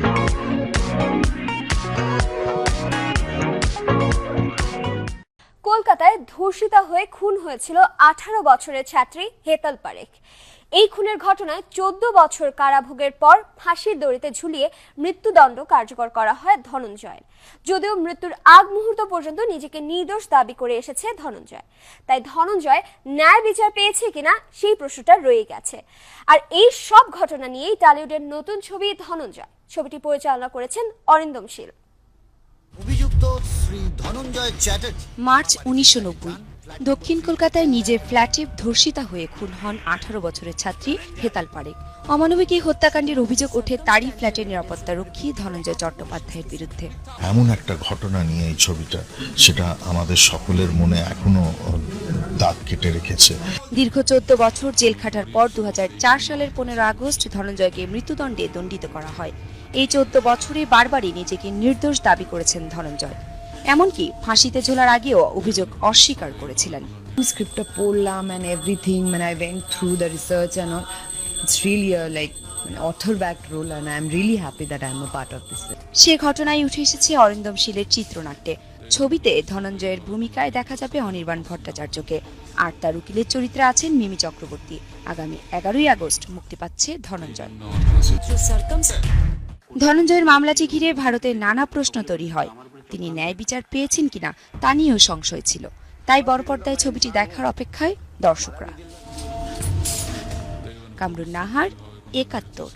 Thank you. কলকাতায় ধর্ষিতা হয়ে খুন হয়েছিল আঠারো বছরের ছাত্রী হেতাল পারেখ এই খুনের ঘটনায় চোদ্দ বছর কারাভোগের পর ফাঁসির দড়িতে ঝুলিয়ে মৃত্যুদণ্ড কার্যকর করা হয় ধনঞ্জয়ের। যদিও মৃত্যুর আগ মুহূর্ত পর্যন্ত নিজেকে নির্দোষ দাবি করে এসেছে ধনঞ্জয়। তাই ধনঞ্জয় ন্যায় বিচার পেয়েছে কিনা সেই প্রশ্নটা রয়ে গেছে। আর এই সব ঘটনা নিয়েই টালিউডের নতুন ছবি ধনঞ্জয়। ছবিটি পরিচালনা করেছেন অরিন্দম শীল। অভিযুক্ত শ্রী ধনঞ্জয় চ্যাটার্জি। মার্চ উনিশশো নব্বই। দক্ষিণ কলকাতায় নিজের ফ্ল্যাটে ধর্ষিতা হয়ে খুন হন আঠারো বছরের ছাত্রী হেতাল পারেক। অমানবিক এই হত্যাকাণ্ডের অভিযোগ ওঠে তারই ফ্ল্যাটের নিরাপত্তা রক্ষী ধনঞ্জয় চট্টোপাধ্যায়ের বিরুদ্ধে। এমন একটা ঘটনা নিয়ে এই ছবিটা সেটা আমাদের সকলের মনে এখনও দাগ কেটে রেখেছে। দীর্ঘ চোদ্দ বছর জেল খাটার পর দু হাজার চার সালের পনেরো আগস্ট ধনঞ্জয়কে মৃত্যুদণ্ডে দণ্ডিত করা হয়। এই চোদ্দ বছরে বারবারই নিজেকে নির্দোষ দাবি করেছেন ধনঞ্জয়। এমনকি ফাঁসিতে ঝোলার আগেও অভিযোগ অস্বীকার করেছিলেন। স্ক্রিপ্টটা পড়লাম অ্যান্ড এভরিথিং মানে I went through the research and all it's really like author backed role and I am really happy that I am a part of this সে ঘটনায় উঠে এসেছে অরিন্দম শীলের চিত্রনাট্যে। ছবিতে ধনঞ্জয়ের ভূমিকায় দেখা যাবে অনির্বাণ ভট্টাচার্যকে। আর তার উকিলের চরিত্রে আছেন মিমি চক্রবর্তী। আগামী এগারোই আগস্ট মুক্তি পাচ্ছে ধনঞ্জয়। ধনঞ্জয়ের মামলাটি ঘিরে ভারতের নানা প্রশ্ন তৈরি হয়। তিনি ন্যায় বিচার পেয়েছেন কিনা তা নিয়েও সংশয় ছিল। তাই বড়পর্দায় ছবিটি দেখার অপেক্ষায় দর্শকরা। কামরুন নাহার, একাত্তর।